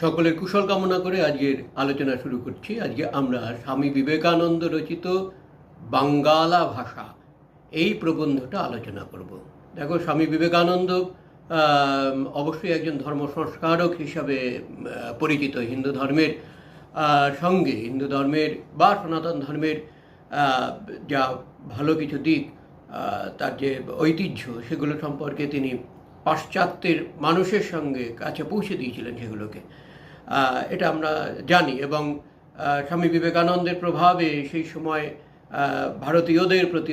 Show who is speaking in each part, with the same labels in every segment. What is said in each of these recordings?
Speaker 1: সকলের কুশল কামনা করে আজকের আলোচনা শুরু করছি। আজকে আমরা স্বামী বিবেকানন্দ রচিত বাঙ্গালা ভাষা এই প্রবন্ধটা আলোচনা করব। দেখো, স্বামী বিবেকানন্দ অবশ্যই একজন ধর্ম সংস্কারক হিসাবে পরিচিত হিন্দু ধর্মের সঙ্গে হিন্দু ধর্মের বা সনাতন ধর্মের যা ভালো কিছু দিক তার যে ঐতিহ্য সেগুলো সম্পর্কে তিনি পাশ্চাত্যের মানুষের সঙ্গে কাছে পৌঁছে দিয়েছিলেন সেগুলোকে। এটা আমরা জানি এবং স্বামী বিবেকানন্দের প্রভাবে সেই সময় ভারতীয়দের প্রতি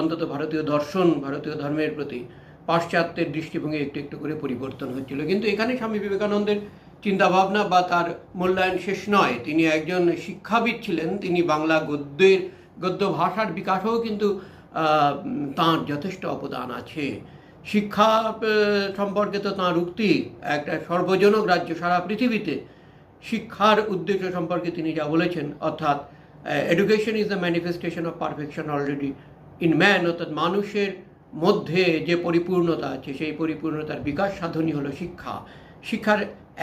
Speaker 1: অন্তত ভারতীয় দর্শন, ভারতীয় ধর্মের প্রতি পাশ্চাত্যের দৃষ্টিভঙ্গি একটু একটু করে পরিবর্তন হচ্ছিল। কিন্তু এখানে স্বামী বিবেকানন্দের চিন্তাভাবনা বা তার মূল্যায়ন শেষ নয়। তিনি একজন শিক্ষাবিদ ছিলেন, তিনি বাংলা গদ্যের, গদ্য ভাষার বিকাশেও কিন্তু তাঁর যথেষ্ট অবদান আছে। শিক্ষা সম্পর্কে তো তাঁর উক্তি, একটা সর্বজনক রাজ্য সারা পৃথিবীতে শিক্ষার উদ্দেশ্য সম্পর্কে তিনি যা বলেছেন, অর্থাৎ education is the manifestation of perfection already in man অর্থাৎ মানুষের মধ্যে যে পরিপূর্ণতা আছে, সেই পরিপূর্ণতার বিকাশ সাধনই হলো শিক্ষা। শিক্ষার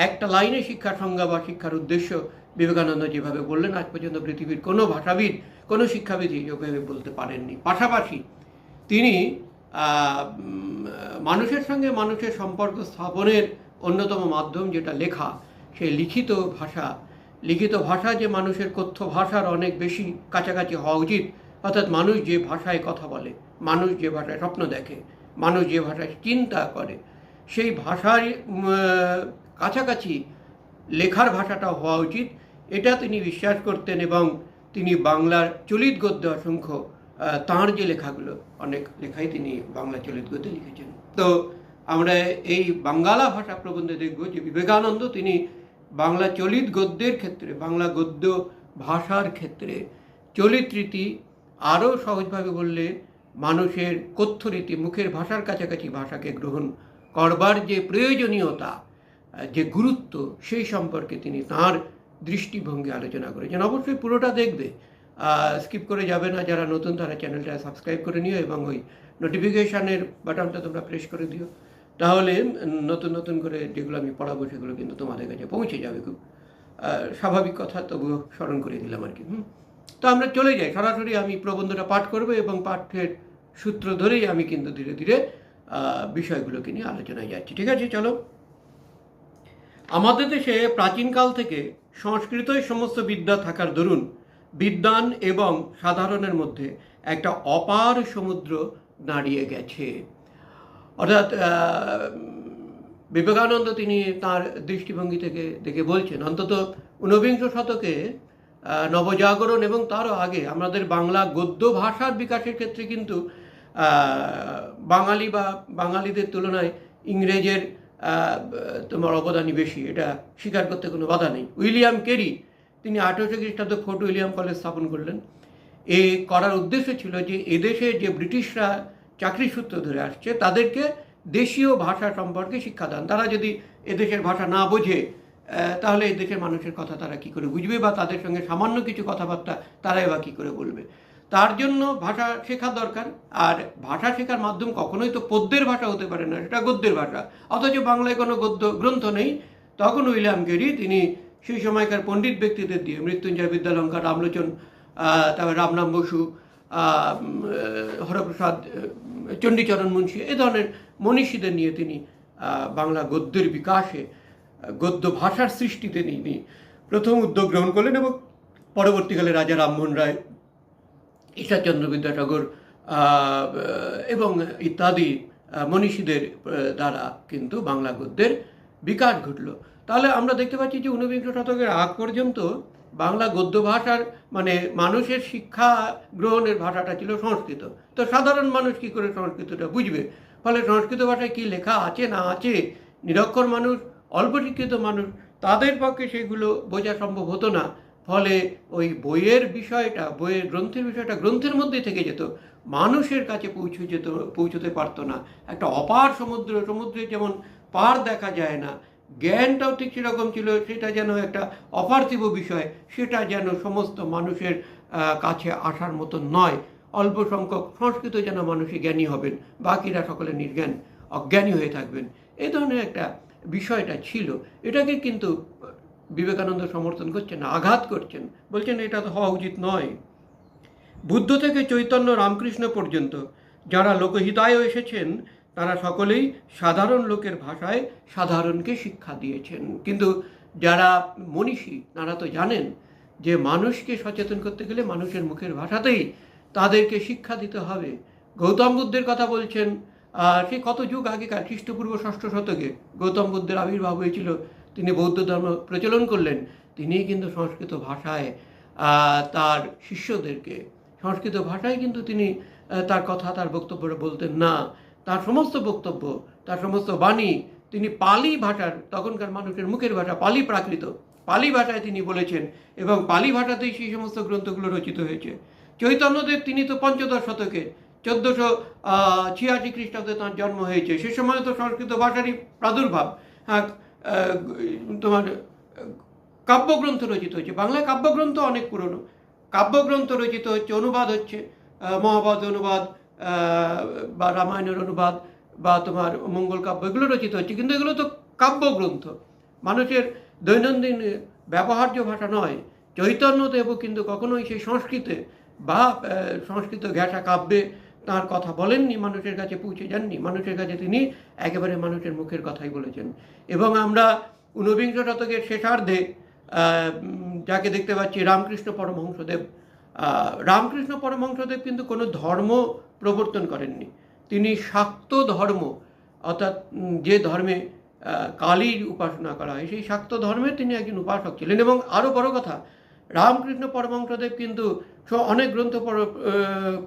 Speaker 1: একটা লাইনে শিক্ষার সংজ্ঞা বা শিক্ষার উদ্দেশ্য বিবেকানন্দ যেভাবে বললেন, আজ পর্যন্ত পৃথিবীর কোনো ভাষাবিদ, কোনো শিক্ষাবিদ এইভাবে বলতে পারেননি। পাশাপাশি তিনি মানুষের সঙ্গে মানুষের সম্পর্ক স্থাপনের অন্যতম মাধ্যম যেটা লেখা সেই লিখিত ভাষা লিখিত ভাষা যে মানুষের কথ্য ভাষার অনেক বেশি কাছাকাছি হওয়া উচিত, অর্থাৎ মানুষ যে ভাষায় কথা বলে, মানুষ যে ভাষায় স্বপ্ন দেখে, মানুষ যে ভাষায় চিন্তা করে, সেই ভাষার কাছাকাছি লেখার ভাষাটা হওয়া উচিত। এটা তিনি বিশ্বাস করতেন এবং তিনি বাংলার চলিত গদ্য অসংখ্য তাঁর যে লেখাগুলো, অনেক লেখাই তিনি বাংলা চলিত গদ্যে লিখেছেন। তো আমরা এই বাঙ্গালা ভাষা প্রবন্ধে দেখব যে বিবেকানন্দ তিনি বাংলা চলিত গদ্যের ক্ষেত্রে, বাংলা গদ্য ভাষার ক্ষেত্রে চলিত রীতি আরও সহজভাবে বললে মানুষের কথ্য রীতি মুখের ভাষার কাছাকাছি ভাষাকে গ্রহণ করবার যে প্রয়োজনীয়তা, যে গুরুত্ব, সেই সম্পর্কে তিনি তার দৃষ্টিভঙ্গি আলোচনা করেছেন। অবশ্যই পুরোটা দেখবে। স্কিপ করে যাবে না যারা নতুন, তারা চ্যানেলটা সাবস্ক্রাইব করে নিও এবং ওই নোটিফিকেশানের বাটনটা তোমরা প্রেস করে দিও। তাহলে নতুন নতুন করে যেগুলো আমি পড়াবো সেগুলো কিন্তু তোমাদের কাছে পৌঁছে যাবে খুব। স্বাভাবিক কথা তবুও স্মরণ করে দিলাম আর কি, হুম? তো আমরা চলে যাই। সরাসরি আমি প্রবন্ধটা পাঠ করব এবং পাঠের সূত্র ধরেই আমি কিন্তু ধীরে ধীরে বিষয়গুলোকে নিয়ে আলোচনায় যাচ্ছি। ঠিক আছে, চলো। আমাদের দেশে প্রাচীনকাল থেকে সংস্কৃতই সমস্ত বিদ্যা থাকার দরুন বিদ্বান এবং সাধারণের মধ্যে একটা অপার সমুদ্র দাঁড়িয়ে গেছে। অর্থাৎ বিবেকানন্দ তিনি তার দৃষ্টিভঙ্গি থেকে দেখে বলছেন, অন্তত ঊনবিংশ শতকে নবজাগরণ এবং তারও আগে আমাদের বাংলা গদ্য ভাষার বিকাশের ক্ষেত্রে কিন্তু বাঙালি বা বাঙালিদের তুলনায় ইংরেজের তোমার অবদানই বেশি, এটা স্বীকার করতে কোনো বাধা নেই। উইলিয়াম কেরি, তিনি আঠেরোশো খ্রিস্টাব্দে ফোর্ট উইলিয়াম কলেজ স্থাপন করলেন। এ করার উদ্দেশ্য ছিল যে এদেশে যে ব্রিটিশরা চাকরি সূত্র ধরে আসছে, তাদেরকে দেশীয় ভাষা সম্পর্কে শিক্ষাদান তারা যদি এদেশের ভাষা না বোঝে তাহলে এই দেশের মানুষের কথা তারা কি করে বুঝবে বা তাদের সঙ্গে সামান্য কিছু কথাবার্তা তারাই বা কী করে বলবে? তার জন্য ভাষা শেখা দরকার, আর ভাষা শেখার মাধ্যম কখনোই তো পদ্যের ভাষা হতে পারে না, সেটা গদ্যের ভাষা। অথচ বাংলায় কোনো গদ্য গ্রন্থ নেই। তখন উইলিয়াম গেরি, তিনি সেই সময়কার পণ্ডিত ব্যক্তিদের দিয়ে মৃত্যুঞ্জয় বিদ্যালঙ্কার, রামলোচন তারপর রামনাম বসু হরপ্রসাদ চণ্ডীচরণ মুন্সী, এ ধরনের মনীষীদের নিয়ে তিনি বাংলা গদ্যের বিকাশে গদ্য ভাষার সৃষ্টিতে তিনি প্রথম উদ্যোগ গ্রহণ করলেন এবং পরবর্তীকালে রাজা রামমোহন রায় ঈশ্বরচন্দ্র বিদ্যাসাগর এবং ইত্যাদি মনীষীদের দ্বারা কিন্তু বাংলা গদ্যের বিকাশ ঘটল। তাহলে আমরা দেখতে পাচ্ছি যে ঊনবিংশ শতকের আগ পর্যন্ত বাংলা গদ্য ভাষার মানে মানুষের শিক্ষা গ্রহণের ভাষাটা ছিল সংস্কৃত। তো সাধারণ মানুষ কি করে সংস্কৃতটা বুঝবে? ফলে সংস্কৃত ভাষায় কি লেখা আছে না আছে? নিরক্ষর মানুষ, অল্প শিক্ষিত মানুষ, তাদের পক্ষে সেগুলো বোঝা সম্ভব হতো না। ফলে ওই বইয়ের বিষয়টা, বইয়ের গ্রন্থের বিষয়টা গ্রন্থের মধ্যে থেকে যেত। মানুষের কাছে পৌঁছে যেত, পৌঁছতে পারতো না। একটা অপার সমুদ্র সমুদ্রে যেমন পার দেখা যায় না জ্ঞানটাও ঠিক সেরকম ছিল, সেটা যেন একটা অপার্থিব বিষয়, সেটা যেন সমস্ত মানুষের কাছে আসার মতো নয়। অল্প সংখ্যক সংস্কৃত যেন মানুষই জ্ঞানী হবেন, বাকিরা সকলে নির্জ্ঞান, অজ্ঞানী হয়ে থাকবেন। এই ধরনের একটা বিষয়টা ছিল। এটাকে কিন্তু বিবেকানন্দ সমর্থন করছেন, আঘাত করছেন। বলছেন, এটা তো হওয়া উচিত নয়। বুদ্ধ থেকে চৈতন্য রামকৃষ্ণ পর্যন্ত যারা লোকহিতায় এসেছেন তারা সকলেই সাধারণ লোকের ভাষায় সাধারণকে শিক্ষা দিয়েছেন। কিন্তু যারা মনীষী, তারা তো জানেন যে মানুষকে সচেতন করতে গেলে মানুষের মুখের ভাষাতেই তাদেরকে শিক্ষা দিতে হবে। গৌতম বুদ্ধের কথা বলছেন সে কত যুগ আগেকার, খ্রিস্টপূর্ব ষষ্ঠ শতকে গৌতম বুদ্ধের আবির্ভাব হয়েছিল। তিনি বৌদ্ধ ধর্ম প্রচলন করলেন, তিনি কিন্তু সংস্কৃত ভাষায় তার শিষ্যদেরকে, সংস্কৃত ভাষায় কিন্তু তিনি তার কথা, তার বক্তব্য বলতেন না। তার সমস্ত বক্তব্য, তার সমস্ত বাণী তিনি পালি ভাষার, তখনকার মানুষের মুখের ভাষা পালি প্রাকৃত। পালি ভাষায় তিনি বলেছেন এবং পালি ভাষাতেই সেই সমস্ত গ্রন্থগুলো রচিত হয়েছে। চৈতন্যদেব তিনি তো পঞ্চদশ শতকে, চোদ্দোশো ছিয়াশি খ্রিস্টাব্দে তাঁর জন্ম হয়েছে। সে সময় তো সংস্কৃত ভাষারই প্রাদুর্ভাব। হ্যাঁ তোমার, কাব্যগ্রন্থ রচিত হয়েছে। বাংলায় কাব্যগ্রন্থ অনেক পুরনো। কাব্যগ্রন্থ রচিত হচ্ছে অনুবাদ হচ্ছে মহাভারত অনুবাদ বা রামায়ণের অনুবাদ বা তোমার মঙ্গল কাব্য, এগুলো রচিত হচ্ছে। কিন্তু এগুলো তো কাব্যগ্রন্থ। মানুষের দৈনন্দিন ব্যবহার্য ভাষা নয়। চৈতন্যদেবও কিন্তু কখনোই সেই সংস্কৃতে বা সংস্কৃত ঘেঁষা কাব্যে তার কথা বলেননি, মানুষের কাছে পৌঁছে যাননি। মানুষের কাছে তিনি একেবারে মানুষের মুখের কথাই বলেছেন। এবং আমরা ঊনবিংশ শতকের শেষার্ধে যাকে দেখতে পাচ্ছি রামকৃষ্ণ পরমহংসদেব। রামকৃষ্ণ পরমহংসদেব কিন্তু কোনো ধর্ম প্রবর্তন করেননি। তিনি শাক্ত ধর্ম, অর্থাৎ যে ধর্মে কালীর উপাসনা করা হয়, সেই শাক্ত ধর্মে তিনি একজন উপাসক ছিলেন। এবং আরও বড় কথা, রামকৃষ্ণ পরমহংসদেব কিন্তু অনেক গ্রন্থ পড়-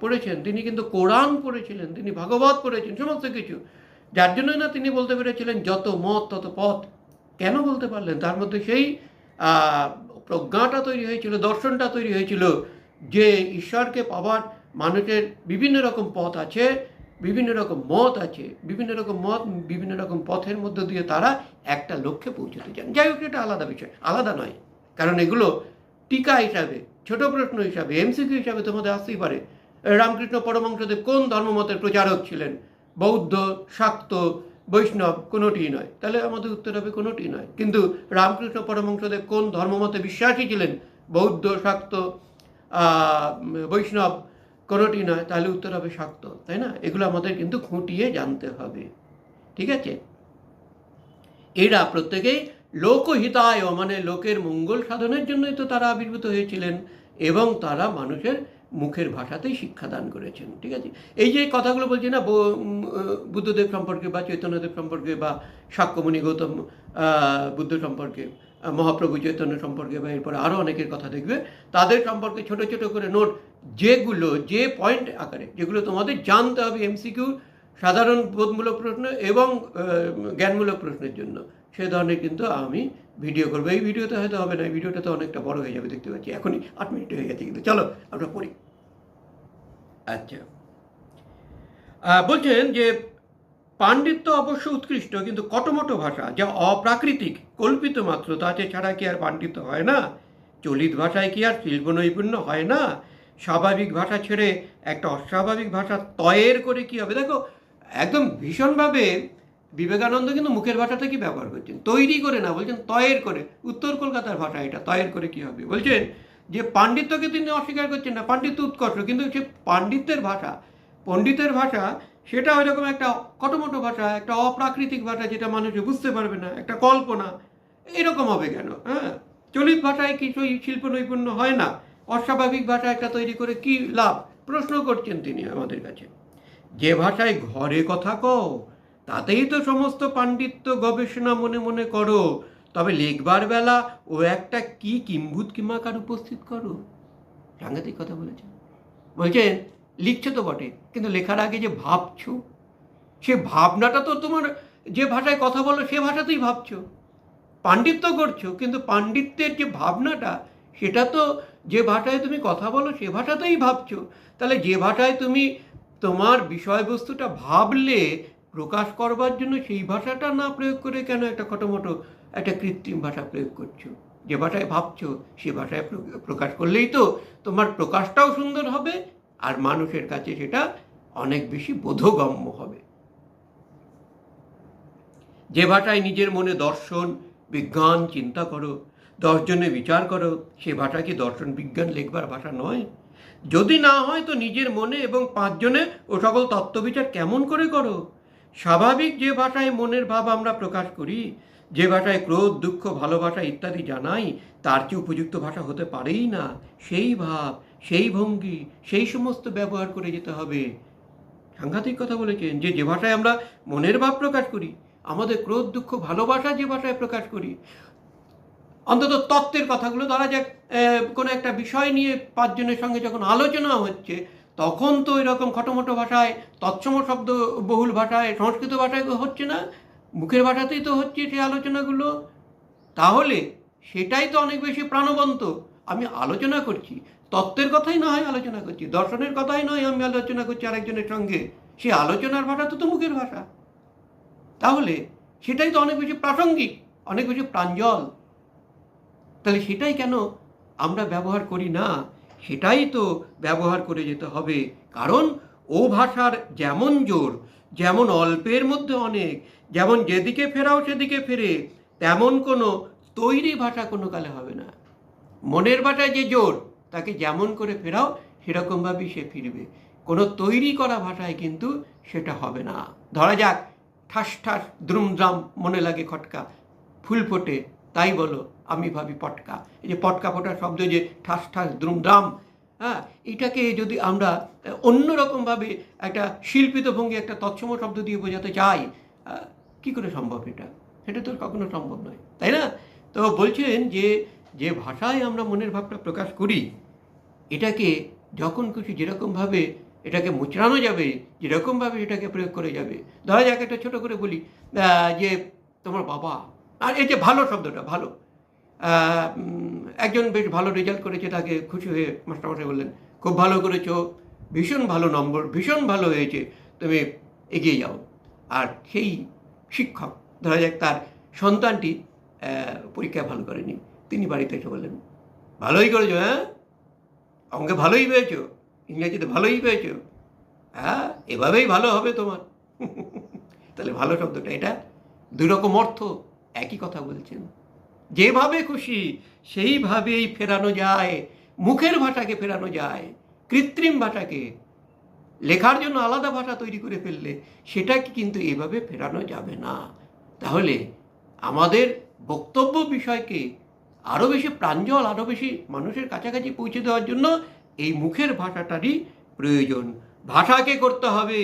Speaker 1: পড়েছেন। তিনি কিন্তু কোরআন পড়েছিলেন, তিনি ভাগবত পড়েছেন, সমস্ত কিছু। যার জন্য না তিনি বলতে পেরেছিলেন, যত মত, তত পথ। কেন বলতে পারলেন? তার মধ্যে সেই প্রজ্ঞাটা তৈরি হয়েছিল, দর্শনটা তৈরি হয়েছিল যে ঈশ্বরকে পাওয়ার মানুষের বিভিন্ন রকম পথ আছে, বিভিন্ন রকম মত আছে, বিভিন্ন রকম মত, বিভিন্ন রকম পথের মধ্য দিয়ে তারা একটা লক্ষ্যে পৌঁছতে চান। যাই হোক, এটা আলাদা বিষয়, আলাদা নয়। কারণ এগুলো টিকা হিসাবে, ছোট প্রশ্ন হিসাবে, এমসিকিউ হিসাবে তোমাদের আসতেই পারে। রামকৃষ্ণ পরমহংসদেব কোন ধর্মমতের প্রচারক ছিলেন? বৌদ্ধ, শাক্ত, বৈষ্ণব, কোনোটি নয়। তাহলে আমাদের উত্তর হবে কোনোটি নয়। কিন্তু রামকৃষ্ণ পরমহংসদেব কোন ধর্মমতে বিশ্বাসী ছিলেন? বৌদ্ধ, শাক্ত বৈষ্ণব কোনোটি নয়, তাহলে উত্তর হবে শক্ত, তাই না? এগুলো আমাদের কিন্তু খুঁটিয়ে জানতে হবে। ঠিক আছে? এরা প্রত্যেকেই লোকহিতায় মানে লোকের মঙ্গল সাধনের জন্যই তো তারা আবির্ভূত হয়েছিলেন এবং তারা মানুষের মুখের ভাষাতেই শিক্ষাদান করেছেন, ঠিক আছে? এই যে কথাগুলো বলছি না বুদ্ধদেব সম্পর্কে বা চৈতন্যদেব সম্পর্কে বা শাক্যমণি গৌতম বুদ্ধ সম্পর্কে মহাপ্রভু চৈতন্য সম্পর্কে বা এরপরে আরও অনেকের কথা দেখবে, তাদের সম্পর্কে ছোট ছোট করে নোট যেগুলো, যে পয়েন্ট আকারে, যেগুলো তোমাদের জানতে হবে এমসিকিউ সাধারণ বোধমূলক প্রশ্ন এবং জ্ঞানমূলক প্রশ্নের জন্য, সে ধরনের কিন্তু আমি ভিডিও করব। এই ভিডিওতে হয়তো হবে না ভিডিওটা তো অনেকটা বড় হয়ে যাবে, দেখতে পাচ্ছি। এখনই আট মিনিট হয়ে গেছে কিন্তু। চলো, আমরা পড়ি। আচ্ছা। বলছেন যে, পাণ্ডিত্য অবশ্য উৎকৃষ্ট, কিন্তু কটমটো ভাষা, যা অপ্রাকৃতিক, কল্পিত মাত্র, তাতে ছাড়া কি আর পাণ্ডিত্য হয় না? চলিত ভাষায় কি আর শিল্প নৈপুণ্য হয় না? স্বাভাবিক ভাষা ছেড়ে একটা অস্বাভাবিক ভাষা তয়ের করে কি হবে? দেখো, একদম ভীষণভাবে বিবেকানন্দ কিন্তু মুখের ভাষাটা কি ব্যবহার করছেন। তৈরি করে না, বলছেন তয়ের করে। উত্তর কলকাতার ভাষা এটা, তয়ের করে কি হবে? বলছেন যে পাণ্ডিত্যকে তিনি অস্বীকার করছেন না, পাণ্ডিত্য উৎকর্ষ, কিন্তু সে পাণ্ডিত্যের ভাষা, পণ্ডিতের ভাষা, সেটা ওইরকম একটা কটমটো ভাষা, একটা অপ্রাকৃতিক ভাষা যেটা মানুষ বুঝতে পারবে না, একটা কল্পনা, এরকম হবে কেন? হ্যাঁ? চলিত ভাষায় কিছুই শিল্প নৈপুণ্য হয় না। অস্বাভাবিক ভাষা একটা তৈরি করে কি লাভ? প্রশ্ন করছেন তিনি আমাদের কাছে। যে ভাষায় ঘরে কথা কও, তাতেই তো সমস্ত পাণ্ডিত্য গবেষণা মনে মনে করো। তবে লেখবার বেলা ও একটা কি কিম্ভূত কিমাকার উপস্থিত করো। সাংঘাতিক কথা বলেছেন। বলছেন, লিখছো তো বটে, কিন্তু লেখার আগে যে ভাবছ, সে ভাবনাটা তো তোমার যে ভাষায় কথা বলো, সে ভাষাতেই ভাবছ। পাণ্ডিত্য করছ, কিন্তু পাণ্ডিত্যের যে ভাবনাটা সেটা তো যে ভাষায় তুমি কথা বলো, সে ভাষাতেই ভাবছ। তাহলে যে ভাষায় তুমি তোমার বিষয়বস্তুটা ভাবলে, প্রকাশ করবার জন্য সেই ভাষাটা না প্রয়োগ করে কেন একটা খটোমটো একটা কৃত্রিম ভাষা প্রয়োগ করছ? যে ভাষায় ভাবছ, সে ভাষায় প্র- প্রকাশ করলেই তো তোমার প্রকাশটাও সুন্দর হবে আর মানুষের কাছে সেটা অনেক বেশি বোধগম্য হবে। যে ভাষায় নিজের মনে দর্শন, বিজ্ঞান, চিন্তা করো দশজনে বিচার করো, সে ভাষা কি দর্শন বিজ্ঞান লেখবার ভাষা নয়? যদি না হয় তো নিজের মনে এবং পাঁচজনে ও সকল তত্ত্ববিচার কেমন করে করো? স্বাভাবিক যে ভাষায় মনের ভাব আমরা প্রকাশ করি, যে ভাষায় ক্রোধ, দুঃখ, ভালোবাসা ইত্যাদি জানাই, তার চেয়ে উপযুক্ত ভাষা হতে পারেই না। সেই ভাব, সেই ভঙ্গি, সেই সমস্ত ব্যবহার করে যেতে হবে। সাংঘাতিক কথা বলেছেন যে যে ভাষায় আমরা মনের ভাব প্রকাশ করি, আমাদের ক্রোধ, দুঃখ, ভালোবাসা যে ভাষায় প্রকাশ করি অন্তত তত্ত্বের কথাগুলো। ধরা যাক কোনো একটা বিষয় নিয়ে পাঁচজনের সঙ্গে যখন আলোচনা হচ্ছে, তখন তো এরকম খটোমটো ভাষায়, তৎসম শব্দ বহুল ভাষায়, সংস্কৃত ভাষায় হচ্ছে না, মুখের ভাষাতেই তো হচ্ছে সেই আলোচনাগুলো। তাহলে সেটাই তো অনেক বেশি প্রাণবন্ত। আমি আলোচনা করছি, তত্ত্বের কথাই না হয় আলোচনা করছি, দর্শনের কথাই নয় আমি আলোচনা করছি আরেকজনের সঙ্গে। সে আলোচনার ভাষা তো তো মুখের ভাষা। তাহলে সেটাই তো অনেক বেশি প্রাসঙ্গিক, অনেক বেশি প্রাঞ্জল। তাহলে সেটাই কেন আমরা ব্যবহার করি না? সেটাই তো ব্যবহার করে যেতে হবে। কারণ ও ভাষার যেমন জোর, যেমন অল্পের মধ্যে অনেক, যেমন যেদিকে ফেরাও সেদিকে ফেরে, তেমন কোনো তৈরি ভাষা কোনো কালে হবে না। মনের ভাষায় যে জোর, তাকে যেমন করে ফেরাও, সেরকমভাবেই সে ফিরবে। কোনো তৈরি করা ভাষায় কিন্তু সেটা হবে না। ধরা যাক, ঠাস ঠাস, দ্রুমদ্রাম, মনে লাগে খটকা ফুল ফোটে তাই বলো, আমি ভাবি পটকা। এই যে পটকা ফোটার শব্দ যে ঠাস ঠাস দ্রুমদ্রাম হ্যাঁ এটাকে যদি আমরা অন্যরকমভাবে একটা শিল্পিত ভঙ্গি, একটা তৎসম শব্দ দিয়ে বোঝাতে চাই কি করে সম্ভব এটা? সেটা তো কখনো সম্ভব নয়, তাই না? তো বলছেন যে যে ভাষায় আমরা মনের ভাবটা প্রকাশ করি, এটাকে যখন খুশি যেরকমভাবে এটাকে মুচড়ানো যাবে, যেরকমভাবে এটাকে প্রয়োগ করে যাবে। ধরা যাক একটা ছোটো করে বলি যে তোমার বাবা আর এই যে ভালো শব্দটা ভালো। একজন বেশ ভালো রেজাল্ট করেছে তাকে খুশি হয়ে মাস্টারমশাই বললেন খুব ভালো করেছ ভীষণ ভালো নম্বর ভীষণ ভালো হয়েছে তুমি এগিয়ে যাও। আর সেই শিক্ষক ধরা যাক তার সন্তানটি আহ, পরীক্ষায় ভালো করেনি তিনি বাড়িতে এসে বললেন ভালোই করেছ হ্যাঁ? অঙ্কে ভালোই পেয়েছ ইংরেজিতে ভালোই পেয়েছ। হ্যাঁ এভাবেই ভালো হবে তোমার। তাহলে ভালো শব্দটা এটা দুই রকম অর্থ। একই কথা বলছেন। যেভাবে খুশি, সেইভাবেই ফেরানো যায়, মুখের ভাষাকে ফেরানো যায়, কৃত্রিম ভাষাকে লেখার জন্য আলাদা ভাষা তৈরি করে ফেললে সেটাকে কিন্তু এভাবে ফেরানো যাবে না। তাহলে আমাদের বক্তব্য বিষয়কে আরও বেশি প্রাঞ্জল আরও বেশি মানুষের কাছাকাছি পৌঁছে দেওয়ার জন্য এই মুখের ভাষাটারই প্রয়োজন। ভাষাকে করতে হবে।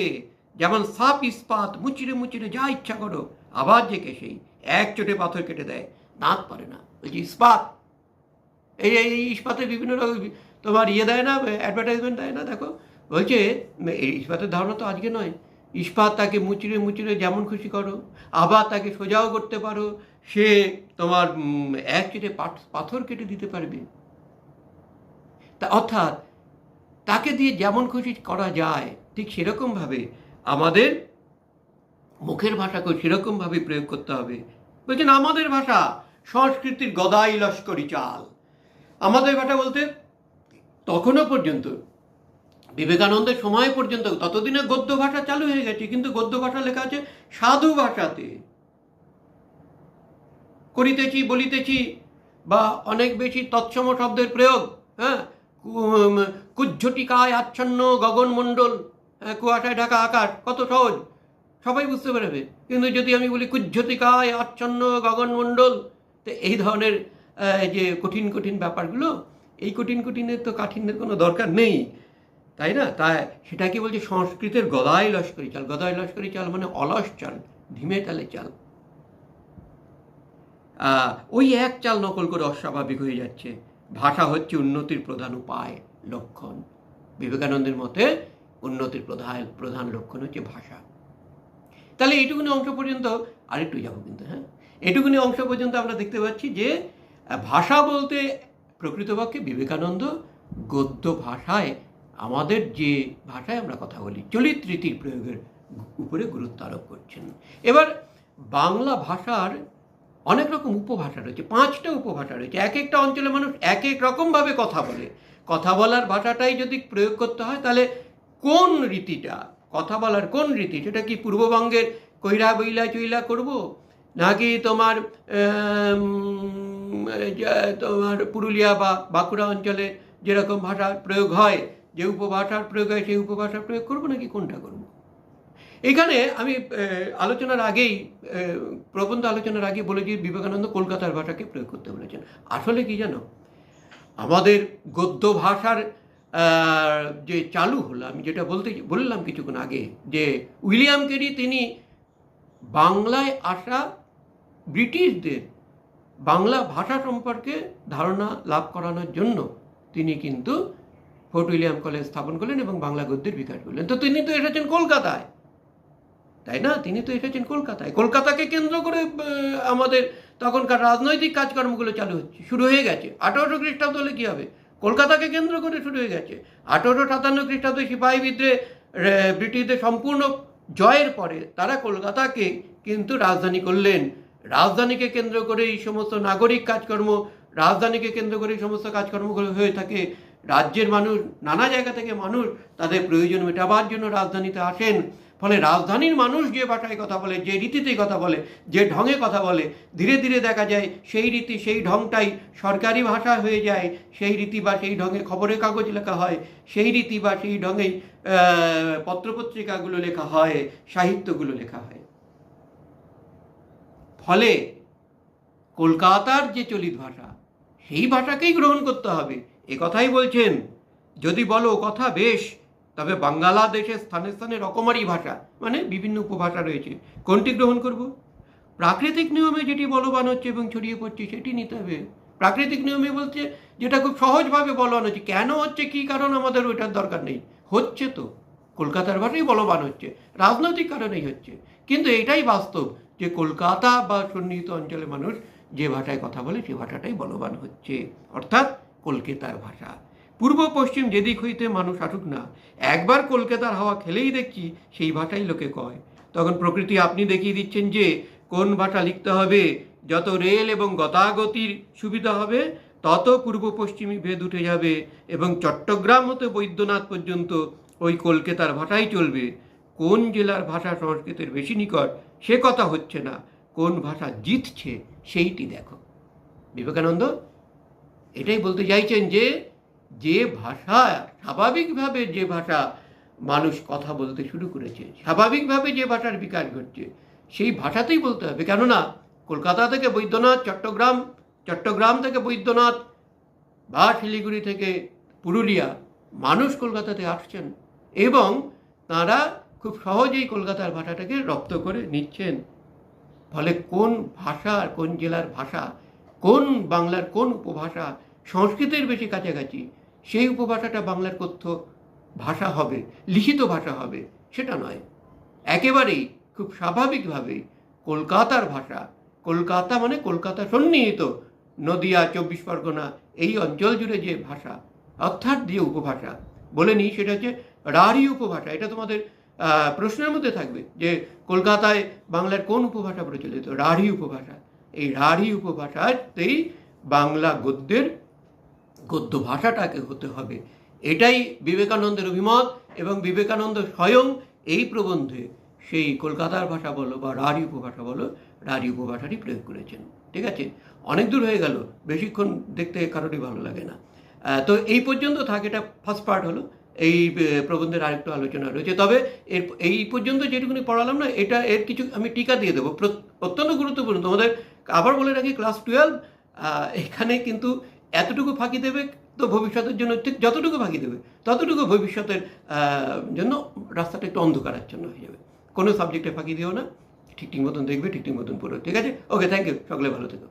Speaker 1: যেমন সাপ ইস্পাত মুচিরে মুচিরে যা ইচ্ছা করো, আবার যে কে সেই এক চোটে পাথর কেটে দেয়, দাঁত পারে না। বলছি, ইস্পাত! এই এই ইস্পাতের বিভিন্ন রকম তোমার ইয়ে দেয় না অ্যাডভার্টাইজমেন্ট দেয় না, দেখো। বলছে এই ইস্পাতের ধারণা তো আজকে নয়। ইস্পাত তাকে মুচড়ে মুচড়ে যেমন খুশি করো, আবার তাকে সোজাও করতে পারো। সে তোমার এক কেটে পাথর কেটে দিতে পারবে। তা অর্থাৎ, তাকে দিয়ে যেমন খুশি করা যায়, ঠিক সেরকমভাবে আমাদের মুখের ভাষাকেও সেরকমভাবে প্রয়োগ করতে হবে। বলছেন আমাদের ভাষা সংস্কৃতির গদাই লস্করি চাল। আমাদের ভাষা বলতে তখনও পর্যন্ত বিবেকানন্দের সময় পর্যন্ত ততদিনে গদ্য ভাষা চালু হয়ে গেছে কিন্তু গদ্য ভাষা লেখা আছে সাধু ভাষাতে। করিতেছি বলিতেছি বা অনেক বেশি তৎসম শব্দের প্রয়োগ হ্যাঁ? কুজ্ঝটিকায় আচ্ছন্ন গগনমণ্ডল হ্যাঁ, কুয়াশায় ঢাকা আকাশ কত সহজ। সবাই বুঝতে পারবে। কিন্তু যদি আমি বলি কুজ্ঝতিকায় আচ্ছন্ন গগনমণ্ডল তো এই ধরনের যে কঠিন কঠিন ব্যাপারগুলো, এই কঠিন, কঠিনের তো কাঠিন্যের কোনো দরকার নেই। তাই না? তাই সেটাকে বলছে? সংস্কৃতের গদাই লস্করি চাল। গদাই লস্করি চাল মানে অলস চাল, ধিমে তালে চাল। ওই এক চাল নকল করে অস্বাভাবিক হয়ে যাচ্ছে। ভাষা হচ্ছে উন্নতির প্রধান উপায়, লক্ষণ। বিবেকানন্দের মতে, উন্নতির প্রধান প্রধান লক্ষণ হচ্ছে ভাষা। তাহলে এইটুকুনি অংশ পর্যন্ত আরেকটু যাব কিন্তু হ্যাঁ? এটুকুনি অংশ পর্যন্ত আমরা দেখতে পাচ্ছি যে ভাষা বলতে প্রকৃতপক্ষে বিবেকানন্দ গদ্য ভাষায়, আমাদের যে ভাষায় আমরা কথা বলি চলিত প্রয়োগের উপরে গুরুত্ব আরোপ করছেন। এবার বাংলা ভাষার অনেক রকম উপভাষা রয়েছে, পাঁচটা উপভাষা রয়েছে, এক একটা অঞ্চলে মানুষ এক এক রকমভাবে কথা বলে। কথা বলার ভাষাটাই যদি প্রয়োগ করতে হয়, তাহলে কোন রীতিটা কথা বলার কোন রীতি? সেটা কি পূর্ববঙ্গের কইরা বইলা চইলা করব? নাকি তোমার তোমার পুরুলিয়া বা বাঁকুড়া অঞ্চলে যেরকম ভাষার প্রয়োগ হয়, যে উপভাষার প্রয়োগ হয়, সেই উপভাষার প্রয়োগ করব নাকি কোনটা করব? এখানে আমি আলোচনার আগেই প্রবন্ধ আলোচনার আগে বলেছি বিবেকানন্দ কলকাতার ভাষাকে প্রয়োগ করতে বলেছেন। আসলে কি জানো? আমাদের গদ্য ভাষার যে চালু হলো আমি যেটা বলতে বললাম কিছুক্ষণ আগে, যে উইলিয়াম কেরি তিনি বাংলায় আসা ব্রিটিশদের বাংলা ভাষা সম্পর্কে ধারণা লাভ করানোর জন্য তিনি কিন্তু ফোর্ট উইলিয়াম কলেজ স্থাপন করলেন এবং বাংলা গদ্যের বিকাশ করলেন। তো তিনি তো এসেছেন কলকাতায়, তাই না? তিনি তো এসেছেন কলকাতায়। কলকাতাকে কেন্দ্র করে আমাদের তখনকার রাজনৈতিক কাজকর্মগুলো চালু হচ্ছে, শুরু হয়ে গেছে। আঠারোশো খ্রিস্টাব্দ হলে কী হবে? কলকাতাকে কেন্দ্র করে শুরু হয়ে গেছে। আঠারোশো সাতান্ন খ্রিস্টাব্দে সিপাহী বিদ্রোহে ব্রিটিশদের সম্পূর্ণ জয়ের পরে তারা কলকাতাকে কিন্তু রাজধানী করলেন। রাজধানীকে কেন্দ্র করে এই সমস্ত নাগরিক কাজকর্ম, রাজধানীকে কেন্দ্র করে এই সমস্ত কাজকর্মগুলো হয়ে থাকে। রাজ্যের মানুষ, নানা জায়গা থেকে মানুষ তাদের প্রয়োজন মেটাবার জন্য রাজধানীতে আসেন। ফলে রাজধানীর মানুষ যে ভাষায় কথা বলে, যে রীতিতে কথা বলে, যে ঢঙে কথা বলে, ধীরে ধীরে দেখা যায় সেই রীতি, সেই ঢংটাই সরকারি ভাষা হয়ে যায়। সেই রীতি বা সেই ঢঙে খবরের কাগজ লেখা হয়, সেই রীতি বা সেই ঢঙেই পত্রপত্রিকাগুলো লেখা হয়, সাহিত্যগুলো লেখা হয়। ফলে কলকাতার যে চলিত ভাষা, সেই ভাষাকেই গ্রহণ করতে হবে। এ কথাই বলছেন, যদি বলো কথা বেশ তবে বাংলাদেশের স্থানে স্থানে রকমারি ভাষা মানে বিভিন্ন উপভাষা রয়েছে। কোনটি গ্রহণ করব? প্রাকৃতিক নিয়মে যেটি বলবান হচ্ছে এবং ছড়িয়ে পড়ছে সেটি নিতে হবে। প্রাকৃতিক নিয়মে বলছে যেটা খুব সহজভাবে বলবান হচ্ছে, কেন হচ্ছে, কী কারণ আমাদের ওইটার দরকার নেই। হচ্ছে তো, কলকাতার ভাষাই বলবান হচ্ছে, রাজনৈতিক কারণেই হচ্ছে। কিন্তু এটাই বাস্তব যে কলকাতা বা সন্নিহিত অঞ্চলের মানুষ যে ভাষায় কথা বলে, সে ভাষাটাই বলবান হচ্ছে। অর্থাৎ কলকাতার ভাষা। পূর্ব পশ্চিম যেদিক হইতে মানুষ আসুক না, একবার কলকাতার হাওয়া খেলেই দেখছি সেই ভাষাই লোকে কয়। তখন প্রকৃতি আপনি দেখিয়ে দিচ্ছেন যে, কোন ভাষা লিখতে হবে, যত রেল এবং গতাগতির সুবিধা হবে, তত পূর্ব পশ্চিমী ভেদ উঠে যাবে এবং চট্টগ্রাম হতে বৈদ্যনাথ পর্যন্ত ওই কলকাতার ভাষাই চলবে। কোন জেলার ভাষা সংস্কৃতের বেশি নিকট, সে কথা হচ্ছে না। কোন ভাষা জিতছে, সেইটি দেখো। বিবেকানন্দ, এটাই বলতে চাইছেন যে যে ভাষা, স্বাভাবিকভাবে যে ভাষা মানুষ কথা বলতে শুরু করেছে, স্বাভাবিকভাবে যে ভাষার বিকাশ ঘটছে, সেই ভাষাতেই বলতে হবে। কেননা, কলকাতা থেকে বৈদ্যনাথ, চট্টগ্রাম চট্টগ্রাম থেকে বৈদ্যনাথ বা শিলিগুড়ি থেকে পুরুলিয়া মানুষ কলকাতাতে আসছেন এবং তারা খুব সহজেই কলকাতার ভাষাটাকে রপ্ত করে নিচ্ছেন। ফলে কোন ভাষা কোন জেলার ভাষা, কোন বাংলার কোন উপভাষা সংস্কৃতের বেশি কাছাকাছি সেই উপভাষাটা বাংলার কথ্য ভাষা হবে, লিখিত ভাষা হবে, সেটা নয়। একেবারেই খুব স্বাভাবিকভাবেই কলকাতার ভাষা, কলকাতা মানে কলকাতা সন্নিহিত, নদিয়া, চব্বিশ পরগনা, এই অঞ্চল জুড়ে যে ভাষা, অর্থাৎ যে উপভাষা, বলে নিই সেটা হচ্ছে রাঢ়ী উপভাষা। এটা তোমাদের প্রশ্নের মধ্যে থাকবে যে কলকাতায় বাংলার কোন উপভাষা প্রচলিত? রাঢ়ী উপভাষা। এই রাঢ়ী উপভাষাতেই বাংলা গদ্যের গদ্য ভাষাটাকে হতে হবে। এটাই বিবেকানন্দের অভিমত এবং বিবেকানন্দ স্বয়ং এই প্রবন্ধে সেই কলকাতার ভাষা বলো বা রাঢ়ী উপভাষা বলো, রাঢ়ী উপভাষারই প্রয়োগ করেছেন। ঠিক আছে? অনেক দূর হয়ে গেল, বেশিক্ষণ দেখতে কারোরই ভালো লাগে না। তো এই পর্যন্ত থাক, এটা ফার্স্ট পার্ট হলো। এই প্রবন্ধের আরেকটু আলোচনা রয়েছে। তবে এর, এই পর্যন্ত যেটুকুনি পড়ালাম না, এটা এর কিছু, আমি টিকা দিয়ে দেবো। অত্যন্ত গুরুত্বপূর্ণ। তোমাদের আবার বলে রাখি ক্লাস টুয়েলভ এখানে কিন্তু এতটুকু ফাঁকি দেবে তো ভবিষ্যতের জন্য ঠিক যতটুকু ফাঁকি দেবে, ততটুকু ভবিষ্যতের জন্য রাস্তাটা একটু অন্ধকারাচ্ছন্ন হয়ে যাবে। কোনো সাবজেক্টে ফাঁকি দিও না, ঠিক ঠিক মতন দেখবে, ঠিক ঠিক মতন পড়বে ঠিক আছে? ওকে থ্যাংক ইউ সকলে ভালো থেকো।